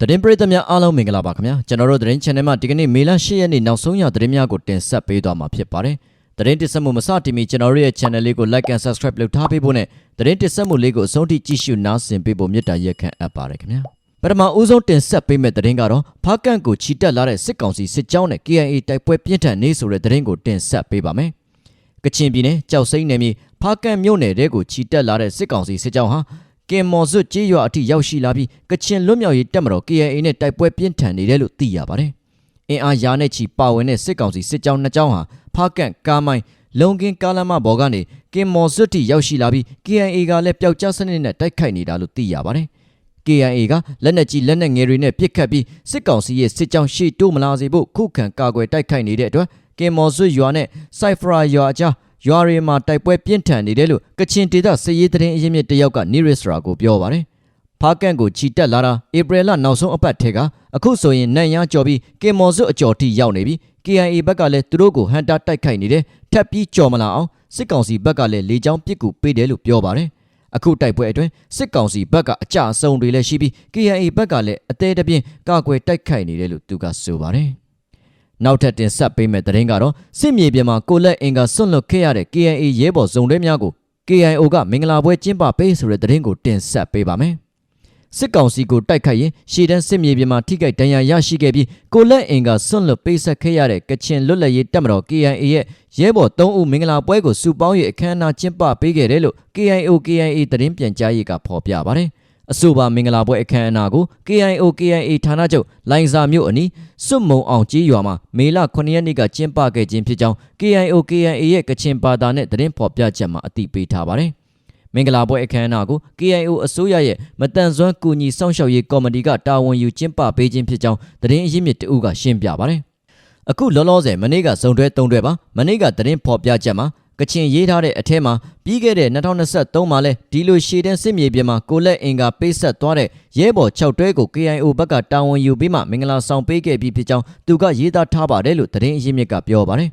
သတင်းပရိသတ်များအားလုံးမင်္ဂလာပါခင်ဗျာကျွန်တော်တို့သတင်း channel မှာဒီကနေ့မေလ10ရက်နေ့နောက်ဆုံးရသတင်းများကိုတင်ဆက်ပေးသွားမှာဖြစ်ပါတယ်သတင်းတင်ဆက်မှုမစတင်မီကျွန်တော်တို့ရဲ့ channel လေးကို like and subscribe လုပ်ထားပေးဖို့နဲ့သတင်းတင်ဆက်မှုလေးကိုအဆုံးထိကြည့်ရှုနားဆင်ပေးဖို့မေတ္တာရက်ခံအပ်ပါတယ်ခင်ဗျာပထမဦးဆုံးတင်ဆက်ပေးမယ့်သတင်းကတော့ဖားကန့်ကိုချီတက်လာတဲ့စစ်ကောင်စီစစ်ကြောင်းနဲ့ KIA တိုက်ပွဲပြင်းထန်နေဆိုတဲ့သတင်းကိုတင်ဆက်ပေးပါမယ်ကချင်ပြည်နယ်ကြောက်စိမ့်နယ်မြေဖားကန့်မြို့နယ်တဲကိုချီတက်လာတဲ့စစ်ကောင်စီစစ်ကြောင်းဟာ ကင်မော်စွတ်ကြေးရွာအထိရောက်ရှိလာပြီးကချင်လွတ်မြောက်ရေးတပ်မတော် KIA နဲ့တိုက်ပွဲပြင်းထန်နေတယ်လို့သိရပါတယ်။အင်အားရာနဲ့ချီပါဝင်တဲ့စစ်ကောင်စီစစ်ကြောင်းနှစ်ကြောင်းဟာဖားကန့်ကားမိုင်းလုံကင်းကားလမ်းမပေါ်ကနေကင်မော်စွတ်ထိရောက်ရှိလာပြီး KIA ကလည်းပျောက်ကြားစနစ်နဲ့တိုက်ခိုက်နေတာလို့သိရပါတယ်။ KIA ကလက်နက်ကြီးလက်နက်ငယ်တွေနဲ့ပစ်ခတ်ပြီးစစ်ကောင်စီရဲ့စစ်ကြောင်းရှေ့တိုးမလာစေဖို့ခုခံကာကွယ်တိုက်ခိုက်နေတဲ့အတွက်ကင်မော်စွတ်ရွာနဲ့စိုက်ဖရာရွာအကြား ရွာတွေမှာတိုက်ပွဲပြင်းထန်နေတယ်လို့ကချင်ဒေသစစ်ရေးသတင်းအရင်းမြစ်တယောက်ကနိရစ်စရာကိုပြောပါတယ်။ဖားကန်ကိုချီတက်လာတာဧပြီလနောက်ဆုံးအပတ်ထဲကအခုဆိုရင်နန်ရကြော်ပြီးကင်မော်စွတ်အကြော်ထိရောက်နေပြီး KIA ဘက်ကလည်းသူတို့ကိုဟန်တာတိုက်ခိုက်နေတယ်ထပ်ပြီးကြော်မလာအောင်စစ်ကောင်စီဘက်ကလည်းလေကြောင်းပစ်ကူပေးတယ်လို့ပြောပါတယ်။အခုတိုက်ပွဲအတွင်းစစ်ကောင်စီဘက်ကအကြအဆုံတွေလည်းရှိပြီး KIA ဘက်ကလည်းအသေးတပြင်းကာကွယ်တိုက်ခိုက်နေတယ်လို့သူကဆိုပါတယ်။ နောက်ထပ်တင်ဆက်ပေးမယ့်သတင်းကတော့စစ်မြေပြင်မှာကိုလက်အင်ကဆွန့်လွတ်ခဲ့ရတဲ့ KIA ရဲဘော်စုံတွဲများကို KIO ကမင်္ဂလာပွဲကျင်းပပေးဆိုတဲ့သတင်းကိုတင်ဆက်ပေးပါမယ်။စစ်ကောင်စီကိုတိုက်ခိုက်ရင်ရှေ့တန်းစစ်မြေပြင်မှာထိခိုက်ဒဏ်ရာရရှိခဲ့ပြီးကိုလက်အင်ကဆွန့်လွတ်ပေးဆက်ခဲ့ရတဲ့ကချင်လွတ်လပ်ရေးတပ်မတော် KIA ရဲ့ရဲဘော်၃ဦးမင်္ဂလာပွဲကိုစုပေါင်း၍အခမ်းအနားကျင်းပပေးခဲ့တယ်လို့ KIO KIA သတင်းပြန်ကြားရေးကဖော်ပြပါတယ်။ အဆိုပါမင်္ဂလာပွဲအခမ်းအနားကို KIO KIA ဌာနချုပ်လိုင်ဇာမြို့အနီးစွတ်မုံအောင်ကြီးရွာမှာမေလ9ရက်နေ့ကကျင်းပခဲ့ခြင်းဖြစ်ကြောင်း KIO KIA ရဲ့ကချင်ဘာသာနဲ့သတင်းဖော်ပြချက်မှာအသိပေးထားပါတယ်။မင်္ဂလာပွဲအခမ်းအနားကို KIO အစိုးရရဲ့မတန်ဆွမ်းကူညီစောင့်ရှောက်ရေးကော်မတီကတာဝန်ယူကျင်းပပေးခြင်းဖြစ်ကြောင်းသတင်းအရင်းမြစ်တအုပ်ကရှင်းပြပါတယ်။အခုလောလောဆယ်မနေ့ကစုံတွဲတုံးတွဲပါမနေ့ကသတင်းဖော်ပြချက်မှာ ကချင်ရေးထားတဲ့အထက်မှာပြီးခဲ့တဲ့2023မှာလဲဒီလိုရှေ့တန်းစစ်မြေပြင်မှာကိုလက်အင်ကပေးဆက်သွားတဲ့ရဲဘော်6တွဲကို KIO ဘက်ကတာဝန်ယူပြီးမှမင်္ဂလာဆောင်ပေးခဲ့ပြီးဖြစ်ကြောင်းသူကရေးသားထားပါတယ်လို့သတင်းအရင်းမြစ်ကပြောပါတယ်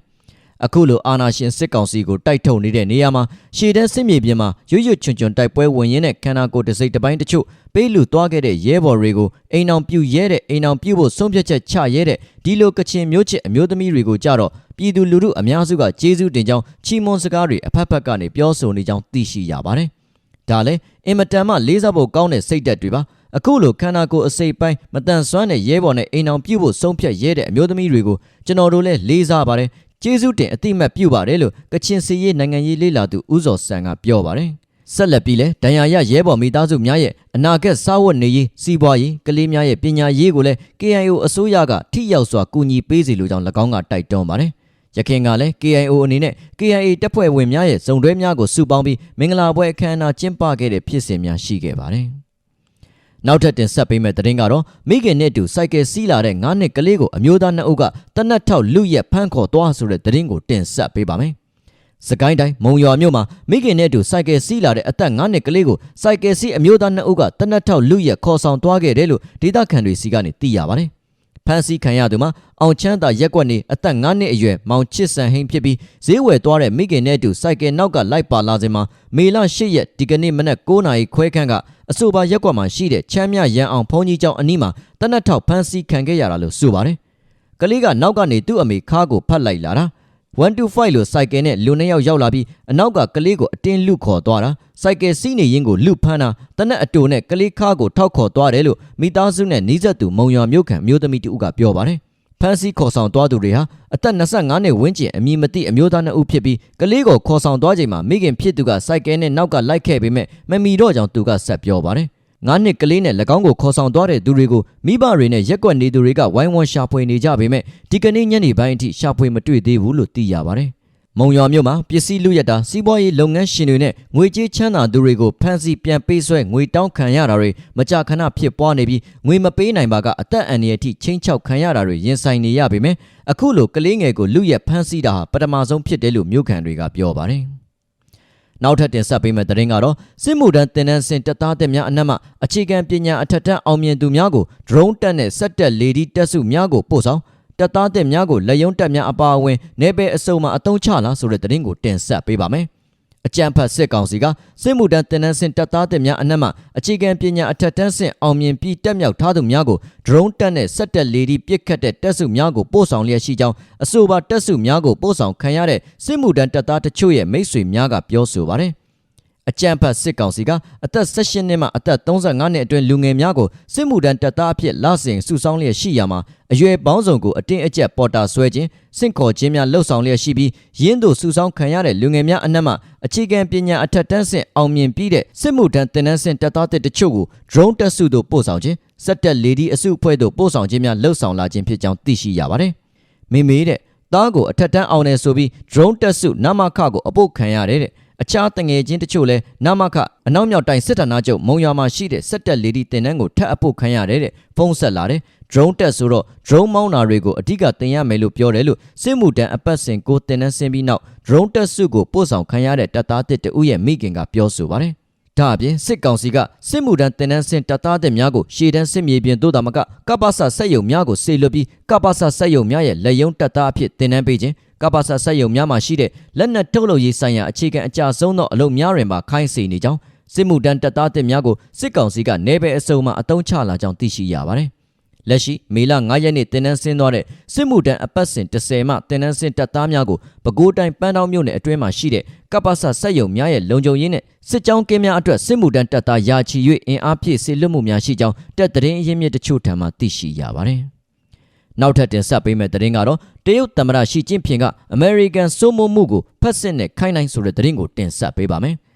အခုလိုအာနာရှင်စစ်ကောင်စီကိုတိုက်ထုတ်နေတဲ့နေရာမှာရှေ့တန်းစစ်မြေပြင်မှာရွရွချွန်ချွန်တိုက်ပွဲဝင်ရင်းနဲ့ခန္ဓာကိုယ်တစ်စိတ်တစ်ပိုင်းတချို့ပေးလူသွားခဲ့တဲ့ရဲဘော်တွေကိုအိမ်အောင်ပြုတ်ရဲတဲ့အိမ်အောင်ပြုတ်ဖို့ဆုံးဖြတ်ချက်ချရဲတဲ့ဒီလိုကချင်မျိုးချစ်အမျိုးသမီးတွေကိုကြတော့ ပြည်သူလူထုအများစုကကျေးဇူးတင်ကြောင်းချီးမွမ်းစကားတွေအဖက်ဖက်ကနေပြောဆိုနေကြောင်းသိရှိရပါတယ်။ဒါလည်းအင်မတန်မှလေးစားဖို့ကောင်းတဲ့စိတ်သက်တွေပါ။အခုလိုခန္ဓာကိုယ်အစိတ်ပိုင်းမတန်ဆွမ်းတဲ့ရဲဘော်နဲ့အိမ်အောင်ပြုတ်ဖို့ဆုံးဖြတ်ရဲတဲ့အမျိုးသမီးတွေကိုကျွန်တော်တို့လည်းလေးစားပါတယ်။ကျေးဇူးတင်အတိမတ်ပြုပါတယ်လို့ကချင်စီရေးနိုင်ငံရေးလေးလာသူဦးစော်စံကပြောပါတယ်။ဆက်လက်ပြီးလဲဒဏ်ရာရရဲဘော်မိသားစုများရဲ့အနာဂတ်စားဝတ်နေရေးစီးပွားရေးကလေးများရဲ့ပညာရေးကိုလည်း KIO အစိုးရကထိရောက်စွာကူညီပေးစီလိုကြောင်း၎င်းကတိုက်တွန်းပါတယ်။ ရခိုင်ကလည်း KIO အနေနဲ့ KIA တပ်ဖွဲ့ဝင်များရဲ့စုံတွဲများကိုစုပေါင်းပြီးမင်္ဂလာပွဲအခမ်းအနားကျင်းပခဲ့တဲ့ဖြစ်စဉ်များရှိခဲ့ပါတယ်။နောက်ထပ်တင်ဆက်ပေးမယ့်သတင်းကတော့မိခင်နဲ့တူစိုက်ကယ်စီးလာတဲ့9နှစ်ကလေးကိုအမျိုးသားနှစ်အုပ်ကတနတ်ထောက်လူရက်ဖမ်းခေါ်သွားဆိုတဲ့သတင်းကိုတင်ဆက်ပေးပါမယ်။စကိုင်းတိုင်းမုံရွာမြို့မှာမိခင်နဲ့တူစိုက်ကယ်စီးလာတဲ့အသက်9နှစ်ကလေးကိုစိုက်ကယ်စီးအမျိုးသားနှစ်အုပ်ကတနတ်ထောက်လူရက်ခေါ်ဆောင်သွားခဲ့တယ်လို့ဒေသခံတွေစီကနေသိရပါတယ်။ ဖမ်းဆီးခံရသူမှာအောင်ချမ်းသာရက်ကွက်နေအသက်9နှစ်အရွယ်မောင်ချစ်စံဟင်းဖြစ်ပြီးဈေးဝယ်သွားတဲ့မိခင်နဲ့အတူစိုက်ကယ်နောက်ကလိုက်ပါလာစဉ်မှာမေလ10ရက်ဒီကနေ့မနက်9နာရီခွဲခန့်ကအဆိုပါရက်ကွက်မှာရှိတဲ့ချမ်းမြရန်အောင်ဘုန်းကြီးကျောင်းအနီးမှာတနက်ထောက်ဖမ်းဆီးခံခဲ့ရတာလို့ဆိုပါတယ်။ကလေးကနောက်ကနေသူ့အမေခါကိုဖတ်လိုက်လာတာ 125လို့စိုက်ကယ်နဲ့လူနှစ်ယောက်ရောက်လာပြီးအနောက်ကကလေးကိုအတင်းလူခေါ်သွားတာစိုက်ကယ်စီးနေရင်းကိုလူဖမ်းတာတနက်အတူနဲ့ကလေးခါကိုထောက်ခေါ်သွားတယ်လို့မိသားစုနဲ့နီးစပ်သူမုံရွာမြို့ခံမျိုးသမီးတူကပြောပါတယ်ဖမ်းဆီးခေါ်ဆောင်သွားသူတွေဟာအသက်25နှစ်ဝန်းကျင်အမည်မသိအမျိုးသားနှစ်ဦးဖြစ်ပြီးကလေးကိုခေါ်ဆောင်သွားချိန်မှာမိခင်ဖြစ်သူကစိုက်ကယ်နဲ့နောက်ကလိုက်ခဲ့ပေမဲ့မမီတော့ကြောင်သူကဆက်ပြောပါတယ် ငါးနှစ်ကလေးနဲ့၎င်းကိုခေါ်ဆောင်သွားတဲ့သူတွေကိုမိဘတွေနဲ့ရက်ကွက်နေသူတွေကဝိုင်းဝန်းရှာဖွေနေကြပေမဲ့ဒီကနေ့ညနေပိုင်းအထိရှာဖွေမတွေ့သေးဘူးလို့သိရပါတယ်။မုံရွာမြို့မှာပစ္စည်းလူရတာစီးပွားရေးလုပ်ငန်းရှင်တွေနဲ့ငွေကြေးချမ်းသာသူတွေကိုဖမ်းဆီးပြန်ပေးဆွဲငွေတောင်းခံရတာတွေမကြာခဏဖြစ်ပွားနေပြီးငွေမပေးနိုင်ပါကအသက်အန္တရာယ်ထိချင်းချောက်ခံရတာတွေရင်ဆိုင်နေရပေမဲ့အခုလိုကလေးငယ်ကိုလူရက်ဖမ်းဆီးတာဟာပထမဆုံးဖြစ်တယ်လို့မြို့ခံတွေကပြောပါတယ်။ နောက်ထပ်တင်ဆက်ပေးမယ့်သတင်းကတော့စစ်မှုထမ်းတင်နန်းစင်တပ်သားတက်များအနက်မှအခြေခံပညာအထက်တန်းအောင်မြင်သူများကို drone တက်နဲ့စက်တက်လေဒီတက်စုများကိုပို့ဆောင်တပ်သားတက်များကိုလက်ယုံတက်များအပါအဝင်နေပယ်အစုံမှာအတုံးချလာဆိုတဲ့သတင်းကိုတင်ဆက်ပေးပါမယ် အကြံဖတ်စစ်ကောင်စီကစစ်မှုထမ်းတင်နန်းစင်တပ်သားတင်များအနက်မှအခြေခံပညာအထက်တန်းဆင့်အောင်မြင်ပြီးတက်မြောက်ထားသူများကို drone တက်နဲ့စက်တက်လေဒီပစ်ခတ်တဲ့တက်စုများကိုပို့ဆောင်လျက်ရှိကြောင်းအဆိုပါတက်စုများကိုပို့ဆောင်ခံရတဲ့စစ်မှုထမ်းတပ်သားတချို့ရဲ့မိတ်ဆွေများကပြောဆိုပါတယ် အကြံဖတ်စစ်ကောင်စီကအသက်16နှစ်မှအသက်35နှစ်အတွင်းလူငယ်များကိုစစ်မှုထမ်းတပ်သားအဖြစ်လစဉ်စုဆောင်းလျက်ရှိရာမှာအရွယ်ပေါင်းစုံကိုအတင်းအကျပ်ပေါ်တာဆွဲခြင်းစင့်ခေါ်ခြင်းများလှုပ်ဆောင်လျက်ရှိပြီးရင်းတို့စုဆောင်းခံရတဲ့လူငယ်များအနက်မှအခြေခံပညာအထက်တန်းဆင့်အောင်မြင်ပြီးတဲ့စစ်မှုထမ်းတင်နန်းဆင့်တပ်သားတစ်ချို့ကို drone တက်စုတို့ပို့ဆောင်ခြင်းစက်တက်လေဒီအစုအဖွဲ့တို့ပို့ဆောင်ခြင်းများလှုပ်ဆောင်လာခြင်းဖြစ်ကြောင်းသိရှိရပါတယ်။မိမေတဲ့သားကိုအထက်တန်းအောင်နေဆိုပြီး drone တက်စုနမခကိုအပုတ်ခံရတယ်တဲ့ အခြားတငယ်ချင်းတချို့လဲနမခအနောက်မြောက်တိုင်းစစ်ဌာနချုပ်မုံရွာမှာရှိတဲ့စက်တက်လေဒီတင်နန်းကိုထပ်အပုတ်ခံရတယ်တဲ့ဖုန်းဆက်လာတယ် drone တက်ဆိုတော့ drone မောင်းတာတွေကိုအဓိကတင်ရမယ်လို့ပြောတယ်လို့စစ်မှုတန်းအပတ်စဉ်ကိုတင်နန်းဆင်းပြီးနောက် drone တက်စုကိုပို့ဆောင်ခံရတဲ့တပ်သားတစ်တဦးရဲ့မိခင်ကပြောဆိုပါတယ် ဒါအပြင်စစ်ကောင်စီကစစ်မှုထမ်းတင်နန်းစင်တပ်သားတဲ့များကိုရှေ့တန်းစစ်မြေပြင်သို့တာမကကပ္ပစဆက်ယုံများကိုစေလွတ်ပြီးကပ္ပစဆက်ယုံများရဲ့လက်ယုံတပ်သားအဖြစ်တင်နန်းပေးခြင်းကပ္ပစဆက်ယုံများမှာရှိတဲ့လက်နက်ထုတ်လုပ်ရေးဆိုင်ရာအခြေခံအကြဆုံးသောအလုပ်များတွင်ပါခိုင်းစေနေကြောင်းစစ်မှုထမ်းတပ်သားတဲ့များကိုစစ်ကောင်စီကနေပယ်အစုံမှအတုံးချလာကြောင်းသိရှိရပါတယ် လက်ရှိမေလ9ရက်နေ့တင်နန်းဆင်းသွားတဲ့စစ်မှုတန်းအပတ်စဉ်30မှတင်နန်းဆင်းတပ်သားများကိုပဲခူးတိုင်းပန်းတောင်းမြို့နယ်အတွင်းမှာရှိတဲ့ကပ္ပစစက်ယုံများရဲ့လုံခြုံရေးနဲ့စစ်ကြောင်းကင်းများအတွက်စစ်မှုတန်းတပ်သားယာချီ၍အင်အားဖြည့်စေလွတ်မှုများရှိကြောင်းတပ်သတင်းအရင်းမြစ်တချို့ထံမှသိရှိရပါတယ်။နောက်ထပ်တင်ဆက်ပေးမယ့်သတင်းကတော့တရုတ်သမ္မတရှီကျင်းဖျင်ကအမေရိကန်စိုးမိုးမှုကိုဖက်စစ်နဲ့ခိုင်းနိုင်ဆိုတဲ့သတင်းကိုတင်ဆက်ပေးပါမယ်။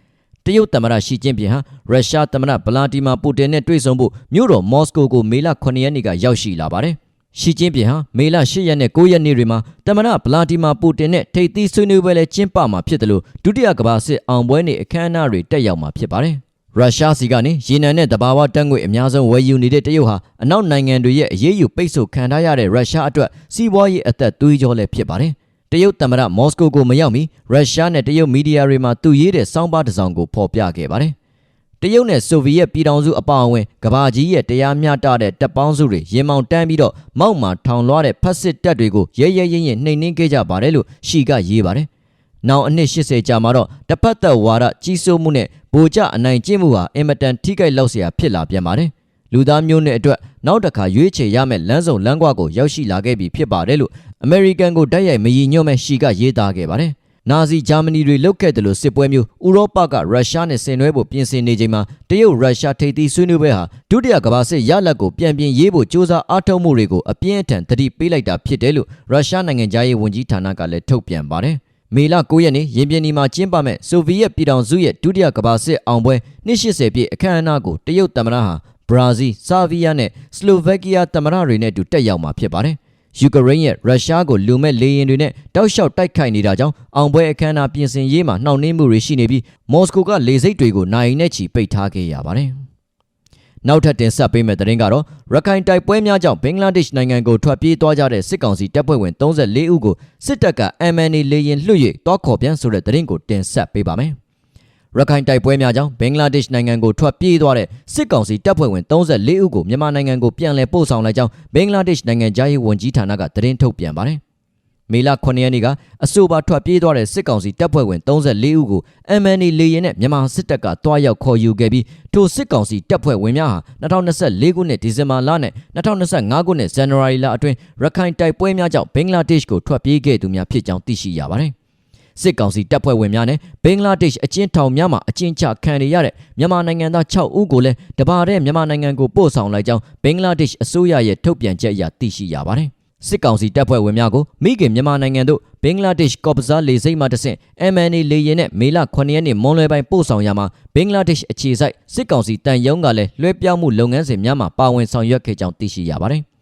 တရုတ်သမ္မတရှီကျင်းဖျင်ဟာရုရှားသမ္မတဗလာဒီမာပူတင်နဲ့တွေ့ဆုံဖို့မြို့တော်မော်စကိုကိုမေလ9ရက်နေ့ကရောက်ရှိလာပါတယ်။ရှီကျင်းဖျင်ဟာမေလ10ရက်နဲ့9ရက်နေ့တွေမှာသမ္မတဗလာဒီမာပူတင်နဲ့ထိပ်သီးဆွေးနွေးပွဲလဲကျင်းပမှာဖြစ်တယ်လို့ဒုတိယကမ္ဘာစစ်အောင်ပွဲနေ့အခမ်းအနားတွေတက်ရောက်မှာဖြစ်ပါတယ်။ရုရှားစီကနေရေနံနဲ့တဘာဝတက်ငွေအများဆုံးဝယ်ယူနေတဲ့တရုတ်ဟာအနောက်နိုင်ငံတွေရဲ့အရေးယူပိတ်ဆို့ခံထားရတဲ့ရုရှားအတွက်စီးပွားရေးအသက်သွေးကြောလည်းဖြစ်ပါတယ်။ တရုတ်သမ္မတမော်စကိုကိုမရောက်မီရုရှားနဲ့တရုတ်မီဒီယာတွေမှာသူရေးတဲ့စောင်းပါးတစ်စောင်ကိုဖော်ပြခဲ့ပါတယ်။တရုတ်နဲ့ဆိုဗီယက်ပြည်ထောင်စုအပါအဝင်ကမ္ဘာကြီးရဲ့တရားမျှတတဲ့တပ်ပေါင်းစုတွေရင်မောင်တန်းပြီးတော့မောက်မှာထောင်လွှားတဲ့ဖက်စစ်တပ်တွေကိုရဲရဲရင်ရင်နှိမ်နင်းခဲ့ကြပါတယ်လို့ရှီကရေးပါတယ်။နောက်အနှစ်80ကြာမှာတော့တပတ်သက်ဝါဒကြီးစိုးမှုနဲ့ဗိုလ်ကျအနိုင်ကျင့်မှုဟာအင်မတန်ထိခိုက်လောက်စရာဖြစ်လာပြန်ပါတယ်။ လူသားမျိုးနွယ်အတွက်နောက်တစ်ခါရွေးချယ်ရမယ့်လမ်းစုံလမ်းကွာကိုရောက်ရှိလာခဲ့ပြီဖြစ်ပါတယ်လို့အမေရိကန်ကိုတိုက်ရိုက်မရည်ညွှန်းမဲ့ရှီကရေးသားခဲ့ပါတယ်။နာဇီဂျာမနီတွေလုတ်ခဲ့တယ်လို့စစ်ပွဲမျိုးဥရောပကရုရှားနဲ့ဆင်နွှဲဖို့ပြင်ဆင်နေချိန်မှာတရုတ်ရုရှားထိပ်သီးဆွေးနွေးပွဲဟာဒုတိယကမ္ဘာစစ်ရလဒ်ကိုပြန်ပြင်ရေးဖို့စ조사အားထုတ်မှုတွေကိုအပြင်းအထန်တတိပေးလိုက်တာဖြစ်တယ်လို့ရုရှားနိုင်ငံသားရေးဝန်ကြီးဌာနကလည်းထုတ်ပြန်ပါတယ်။မေလ9ရက်နေ့ရင်ပြင်နီမှာကျင်းပမဲ့ဆိုဗီယက်ပြည်ထောင်စုရဲ့ဒုတိယကမ္ဘာစစ်အောင်ပွဲနှစ်80ပြည့်အခမ်းအနားကိုတရုတ်သမ္မတဟာ ဘရာဇီး၊ဆာဗီးယားနဲ့စလိုဗက်ကီးယားသမ္မတတွေနဲ့အတူတက်ရောက်မှာဖြစ်ပါတယ်။ယူကရိန်းရဲ့ရုရှားကိုလူမဲ့လေယာဉ်တွေနဲ့တောက်လျှောက်တိုက်ခိုက်နေတာကြောင့်အောင်ပွဲအခမ်းအနားပြင်ဆင်ရေးမှာနှောင့်နှေးမှုတွေရှိနေပြီးမော်စကိုကလေဆိပ်တွေကိုနိုင်နဲ့ချီပိတ်ထားခဲ့ရပါတယ်။နောက်ထပ်တင်ဆက်ပေးမယ့်သတင်းကတော့ရခိုင်တိုက်ပွဲများကြောင့်ဘင်္ဂလားဒေ့ရှ်နိုင်ငံကိုထွက်ပြေးသွားကြတဲ့စစ်ကောင်စီတပ်ဖွဲ့ဝင်34ဦးကိုစစ်တပ်က MNA လေရင်လွှတ်၍တောခေါ်ပြန်ဆိုတဲ့သတင်းကိုတင်ဆက်ပေးပါမယ်။ ရခိုင်တိုက်ပွဲများကြောင့်ဘင်္ဂလားဒေ့ရှ်နိုင်ငံကိုထွက်ပြေးသွားတဲ့စစ်ကောင်စီတပ်ဖွဲ့ဝင်34ဦးကိုမြန်မာနိုင်ငံကိုပြန်လည်ပို့ဆောင်လိုက်ကြောင်းဘင်္ဂလားဒေ့ရှ်နိုင်ငံသားရေးဝန်ကြီးဌာနကသတင်းထုတ်ပြန်ပါတယ်။မေလ9ရက်နေ့ကအဆိုပါထွက်ပြေးသွားတဲ့စစ်ကောင်စီတပ်ဖွဲ့ဝင်34ဦးကို MNA လေရင်နဲ့မြန်မာစစ်တပ်ကတွားရောက်ခေါ်ယူခဲ့ပြီးထိုစစ်ကောင်စီတပ်ဖွဲ့ဝင်များဟာ2024ခုနှစ်ဒီဇင်ဘာလနဲ့2025ခုနှစ်ဇန်နဝါရီလအတွင်းရခိုင်တိုက်ပွဲများကြောင့်ဘင်္ဂလားဒေ့ရှ်ကိုထွက်ပြေးခဲ့သူများဖြစ်ကြောင်းသိရှိရပါတယ်။ စစ်ကောင်စီတပ်ဖွဲ့ဝင်များနဲ့ဘင်္ဂလားဒေ့ရှ်အကျဉ်းထောင်များမှာအကျဉ်းချခံရတဲ့မြန်မာနိုင်ငံသား6ဦးကိုလည်းတပါတဲ့မြန်မာနိုင်ငံကိုပို့ဆောင်လိုက်ကြောင်းဘင်္ဂလားဒေ့ရှ်အစိုးရရဲ့ထုတ်ပြန်ချက်အရသိရှိရပါတယ်။စစ်ကောင်စီတပ်ဖွဲ့ဝင်များကိုမိခင်မြန်မာနိုင်ငံတို့ဘင်္ဂလားဒေ့ရှ်ကော့ပဇာလေဆိပ်မှတဆင့် MNA လေယာဉ်နဲ့မေလ9ရက်နေ့မွန်လွယ်ပိုင်းပို့ဆောင်ရမှာဘင်္ဂလားဒေ့ရှ်အခြေစိုက်စစ်ကောင်စီတန်ယုံကလည်းလွှဲပြောင်းမှုလုပ်ငန်းစဉ်များမှာပါဝင်ဆောင်ရွက်ခဲ့ကြောင်းသိရှိရပါတယ်။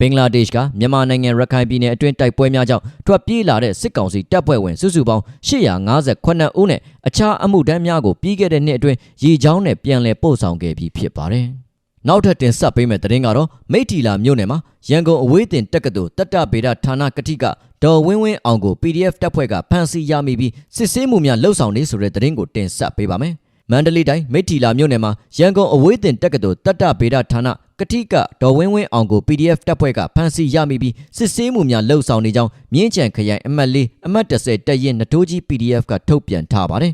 ဘင်္ဂလားဒေ့ရှ်ကမြန်မာနိုင်ငံရခိုင်ပြည်နယ်အတွင်းတိုက်ပွဲများကြောင့်ထွက်ပြေးလာတဲ့စစ်ကောင်စီတပ်ဖွဲ့ဝင်စုစုပေါင်း858ဦးနဲ့အခြားအမှုတန်းများကိုပြီးခဲ့တဲ့နှစ်အတွင်းရေချောင်းနဲ့ပြန်လည်ပို့ဆောင်ခဲ့ပြီးဖြစ်ပါတယ်။နောက်ထပ်တင်ဆက်ပေးမယ့်သတင်းကတော့မိထီလာမြို့နယ်မှာရန်ကုန်အဝေးတင်တက္ကသိုလ်တတ္တဗေဒဌာနကတိကဒေါ်ဝင်းဝင်းအောင်ကို PDF တပ်ဖွဲ့ကဖမ်းဆီးရမိပြီးစစ်ဆေးမှုများလှုပ်ဆောင်နေဆိုတဲ့သတင်းကိုတင်ဆက်ပေးပါမယ်။ မန္တလေးတိုင်းမိထီလာမြို့နယ်မှာရန်ကုန်အဝေးတင်တက္ကသိုလ်တတ္တဗေဒဌာနကတိကဒေါ်ဝင်းဝင်းအောင်ကို PDF တပ်ဖွဲ့ကဖမ်းဆီးရမိပြီးစစ်ဆေးမှုများလှုပ်ဆောင်နေကြောင်းမြင်းကြံခရိုင်အမှတ်၄အမှတ်30တပ်ရင်နထိုးကြီး PDF ကထုတ်ပြန်ထားပါတယ်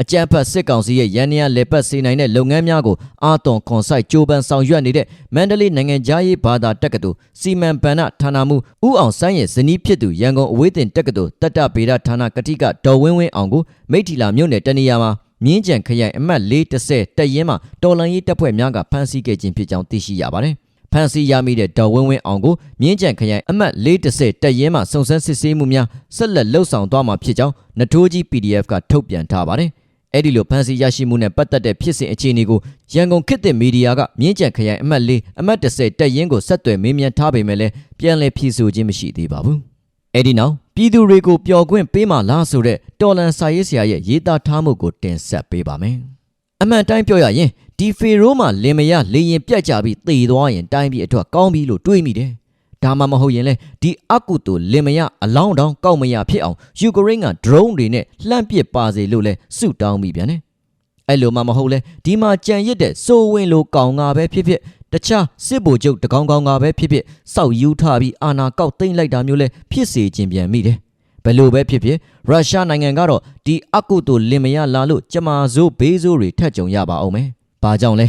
အကြမ်းဖက်စစ်ကောင်စီရဲ့ရန်နေရလေပတ်စေနိုင်တဲ့လုပ်ငန်းများကိုအာသွန်ခွန်ဆိုင်ကြိုးပမ်းဆောင်ရွက်နေတဲ့မန္တလေးနိုင်ငံသားရေးဘာသာတက္ကသိုလ်စီမံဘဏ္ဍဌာနမှဦးအောင်ဆိုင်းရဲ့ဇနီးဖြစ်သူရန်ကုန်အဝေးတင်တက္ကသိုလ်တတ္တဗေဒဌာနကတိကဒေါ်ဝင်းဝင်းအောင်ကိုမိထီလာမြို့နယ်တနေရာမှာ မြင်းကြံခရိုင်အမှတ်430တက်ရင်မှာတော်လန်ရေးတပ်ဖွဲ့များကဖမ်းဆီးခဲ့ခြင်းဖြစ်ကြောင်းသိရှိရပါတယ်။ဖမ်းဆီးရမိတဲ့ဒေါ်ဝင်းဝင်းအောင်ကိုမြင်းကြံခရိုင်အမှတ်430တက်ရင်မှာစုံစမ်းစစ်ဆေးမှုများဆက်လက်လှုပ်ဆောင်သွားမှာဖြစ်ကြောင်းနထိုးကြီး PDF ကထုတ်ပြန်ထားပါတယ်။အဲ့ဒီလိုဖမ်းဆီးရရှိမှုနဲ့ပတ်သက်တဲ့ဖြစ်စဉ်အခြေအနေကိုရန်ကုန်ခေတ်သစ်မီဒီယာကမြင်းကြံခရိုင်အမှတ်4အမှတ်30တက်ရင်ကိုဆက်သွယ်မေးမြန်းထားပေမဲ့လည်းပြန်လည်ဖြေဆိုခြင်းမရှိသေးပါဘူး။ အဲ့ဒီနောက်ပြည်သူတွေကိုပျော်ခွင့်ပေးမှလားဆိုတဲ့တော်လန်စာရေးဆရာရဲ့ရေးသားထားမှုကိုတင်ဆက်ပေးပါမယ်။အမှန်တိုင်းပြောရရင်ဒီဖေရိုးမှာလင်မယားလေရင်ပြတ်ကြပြီးသေသွားရင်တိုင်းပြည်အတွက်ကောင်းပြီလို့တွေးမိတယ်။ဒါမှမဟုတ်ရင်လေဒီအကုတူလင်မယားအလောင်းတောင်ကောက်မရဖြစ်အောင်ယူကရိန်းက drone တွေနဲ့လှမ်းပစ်ပါစေလို့လဲစုတောင်းမိပြန်တယ်။အဲ့လိုမှမဟုတ်လဲဒီမှာကြံရစ်တဲ့စိုးဝင်လိုကောင်ငါပဲဖြစ်ဖြစ် တခြားစစ်ဗိုလ်ချုပ်တကောင်ကောင်ကပဲဖြစ်ဖြစ်စောက်ယူထားပြီးအာနာကောက်သိမ့်လိုက်တာမျိုးလဲဖြစ်စေခြင်းပြန်မိတယ်ဘယ်လိုပဲဖြစ်ဖြစ်ရုရှားနိုင်ငံကတော့ဒီအကုတူလင်မယားလာလို့ကျမစိုးဘေးစိုးတွေထက်ကြုံရပါအောင်မယ်။ဘာကြောင့်လဲ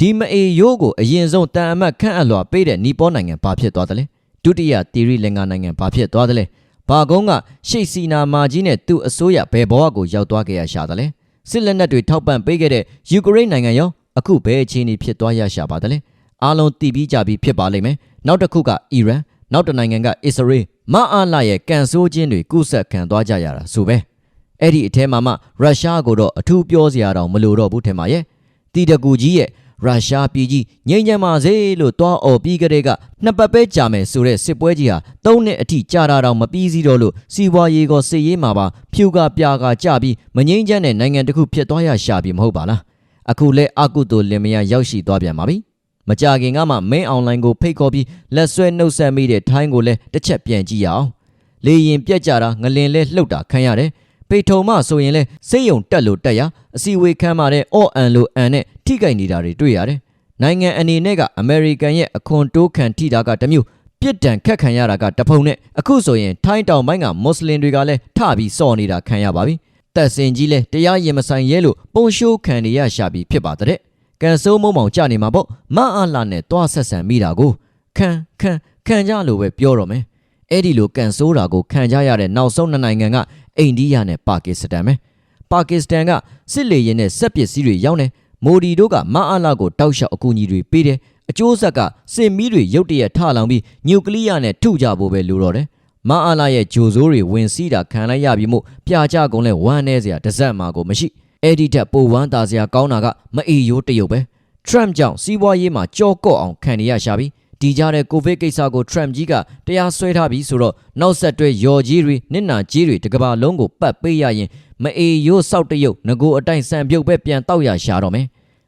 ဒီမအေရိုးကိုအရင်ဆုံးတန်အမတ်ခန့်အပ်လွှာပေးတဲ့နီပေါနိုင်ငံဘာဖြစ်သွားသလဲဒုတိယတီရီလင်္ကာနိုင်ငံဘာဖြစ်သွားသလဲဘာကုန်းကရှေ့စီနာမာကြီးနဲ့သူ့အစိုးရဘယ်ဘဝကိုရောက်သွားခဲ့ရရှာသလဲစစ်လက်နက်တွေထောက်ပံ့ပေးခဲ့တဲ့ယူကရိန်းနိုင်ငံရောအခုဘယ်အခြေအနေဖြစ်သွားရရှာပါသလဲ အားလုံးတည်ပြီးကြပြီးဖြစ်ပါလိမ့်မယ်နောက်တစ်ခုကအီရန်နောက်တစ်နိုင်ငံကအစ္စရေးမအားလာရဲ့ကန်ဆိုးခြင်းတွေကုဆက်ခံသွားကြရတာဆိုပဲအဲ့ဒီအထဲမှာမှရုရှားကိုတော့အထူးပြောစရာတော့မလိုတော့ဘူးထင်ပါရဲ့တီတကူကြီးရဲ့ရုရှားပြည်ကြီးငြိမ်းချမ်းပါစေလို့တွားអော်ပြီးကြတဲ့ကနှစ်ပတ်ပဲကြာမယ်ဆိုတဲ့စစ်ပွဲကြီးဟာသုံးနှစ်အထိကြာတာတော့မပြီးစီတော့လို့စီးပွားရေးကောစစ်ရေးမှာပါဖြူကပြာကကြပြီးမငြိမ်းချမ်းတဲ့နိုင်ငံတစ်ခုဖြစ်သွားရရှာပြီမဟုတ်ပါလားအခုလဲအကုသိုလ်လင်မယားရောက်ရှိသွားပြန်ပါပြီ မကြခင်ကမှမင်းအွန်လိုင်းကိုဖိတ်ခေါ်ပြီးလက်ဆွဲနှုတ်ဆက်မိတဲ့ထိုင်းကိုလည်းတစ်ချက်ပြန်ကြည့်ရအောင်လေရင်ပြက်ကြတာငလင်လဲလှုပ်တာခံရတယ်ပေထုံမဆိုရင်လဲစိတ်ယုံတက်လို့တက်ရအစီဝေးခမ်းမာတဲ့အော့အန်လိုအန်နဲ့ထိကြိုက်နေတာတွေတွေ့ရတယ်နိုင်ငံအနေနဲ့ကအမေရိကန်ရဲ့အခွန်တိုးခံထိတာကတစ်မျိုးပြစ်ဒဏ်ခတ်ခံရတာကတဖုံနဲ့အခုဆိုရင်ထိုင်းတောင်ပိုင်းကမွတ်စလင်တွေကလည်းထပြီးစော်နေတာခံရပါပြီတက်စင်ကြီးလဲတရားရင်မဆိုင်ရဲလို့ပုံရှိုးခံနေရရှာပြီးဖြစ်ပါတဲ့ ကန်ဆိုးမုံမောင်ကြနေမှာပေါ့မအားလာနဲ့တွားဆက်ဆံမိတာကိုခံခံခံကြလို့ပဲပြောတော့မယ်အဲ့ဒီလိုကန်ဆိုးတာကိုခံကြရတဲ့နောက်ဆုံးနှစ်နိုင်ငံကအိန္ဒိယနဲ့ပါကစ္စတန်ပဲပါကစ္စတန်ကစစ်လေယာဉ်နဲ့စက်ပစ္စည်းတွေရောက်နေမိုဒီတို့ကမအားလာကိုတောက်လျှောက်အကူအညီတွေပေးတယ်အကျိုးဆက်ကစစ်မီးတွေရုတ်တရက်ထလောင်ပြီးနျူကလ িয়ার နဲ့ထုကြဖို့ပဲလိုတော့တယ်မအားလာရဲ့ဂျိုဆိုးတွေဝင်စီးတာခံလိုက်ရပြီမို့ပြာကြကုန်လဲဝမ်းနေစရာတစ်စက်မှကိုမရှိ အဲ့ဒီတက်ပိုဝမ်းတာစရာကောင်းတာကမအေရိုးတရုပ်ပဲ Trump ကြောင့်စီးပွားရေးမှာကြောကော့အောင်ခံနေရရှာပြီဒီကြတဲ့ကိုဗစ်ကိစ္စကို Trump ကြီးကတရားစွဲထားပြီးဆိုတော့နောက်ဆက်တွဲရော်ကြီးတွေနစ်နာကြီးတွေတကဘာလုံးကိုပတ်ပေးရရင်မအေရိုးစောက်တရုပ်ငကိုအတိုင်းစံပြုတ်ပဲပြန်တောက်ရရှာတော့မယ်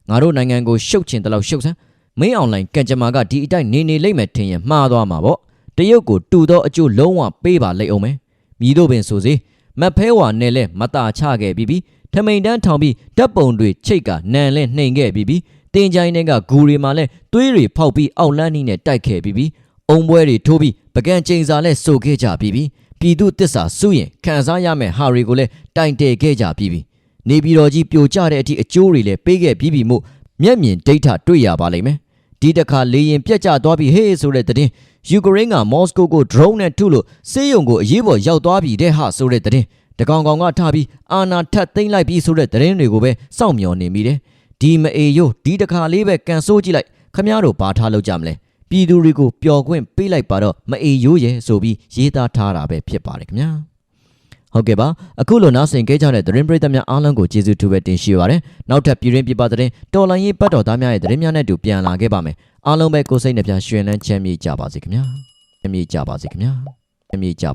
ငါတို့နိုင်ငံကိုရှုပ်ချင်တယ်လို့ရှုပ်စမ်းမင်းအွန်လိုင်းကန်ကြမာကဒီအတိုင်းနေနေလိမ့်မယ်ထင်ရင်မှားသွားမှာပေါ့တရုတ်ကိုတူသောအကျိုးလုံးဝပေးပါလိမ့်အောင်မယ်မြည်တို့ပင်ဆိုစေမတ်ဖဲဝါနဲ့လဲမတာချခဲ့ပြီးပြီး ထမိန်တန်းထောင်ပြီးဓာတ်ပုံတွေချိတ်ကနန်လဲနှိမ်ခဲ့ပြီးပြီးတင်ကြိုင်းတွေကဂူတွေမှာလဲသွေးတွေဖောက်ပြီးအောက်လန်းနီးနဲ့တိုက်ခဲ့ပြီးပြီးအုံပွဲတွေထိုးပြီးပကံချိန်စာလဲစိုးခဲ့ကြပြီးပြီးပြည်သူတစ္ဆာစုရင်ခံစားရမယ့်ဟာတွေကိုလဲတိုင်တယ်ခဲ့ကြပြီးပြီးနေပြည်တော်ကြီးပြိုကျတဲ့အထိအကျိုးတွေလဲပေးခဲ့ပြီးပြီမို့မျက်မြင်ဒိဋ္ဌတွေ့ရပါလိမ့်မယ်ဒီတခါလေရင်ပြက်ကျသွားပြီဟေးဆိုတဲ့တဲ့ယူကရိန်းကမော်စကိုကို drone နဲ့ထုလို့စေယုံကိုအရေးပေါ်ရောက်သွားပြီတဲ့ဟာဆိုတဲ့တဲ့ တကောင်ကောင်ကထပြီးအာနာထတ်သိမ့်လိုက်ပြီးဆိုတဲ့သတင်းတွေကိုပဲစောင့်မျှော်နေမိတယ်ဒီမအေယိုဒီတခါလေးပဲကန်ဆိုးကြည့်လိုက်ခမည်းတော်ဘာထားလို့ကြမလဲပြည်သူတွေကိုပျော်ခွင့်ပေးလိုက်ပါတော့မအေယိုရဲ့ဆိုပြီးရေးသားထားတာပဲဖြစ်ပါတယ်ခင်ဗျာဟုတ်ကဲ့ပါအခုလိုနောက်ဆင်ခဲ့ကြတဲ့သတင်းပရိသတ်များအားလုံးကိုကျေးဇူးထူးပဲတင်ရှိပါရစေနောက်ထပ်ပြည်ရင်းပြပသတင်းတော်လိုင်းရေးပတ်တော်သားများရဲ့သတင်းများနဲ့တူပြန်လာခဲ့ပါမယ်အားလုံးပဲကိုယ်စိတ်နှပြရှင်လန်းချမ်းမြေ့ကြပါစေခင်ဗျာချမ်းမြေ့ကြပါစေခင်ဗျာချမ်းမြေ့ကြ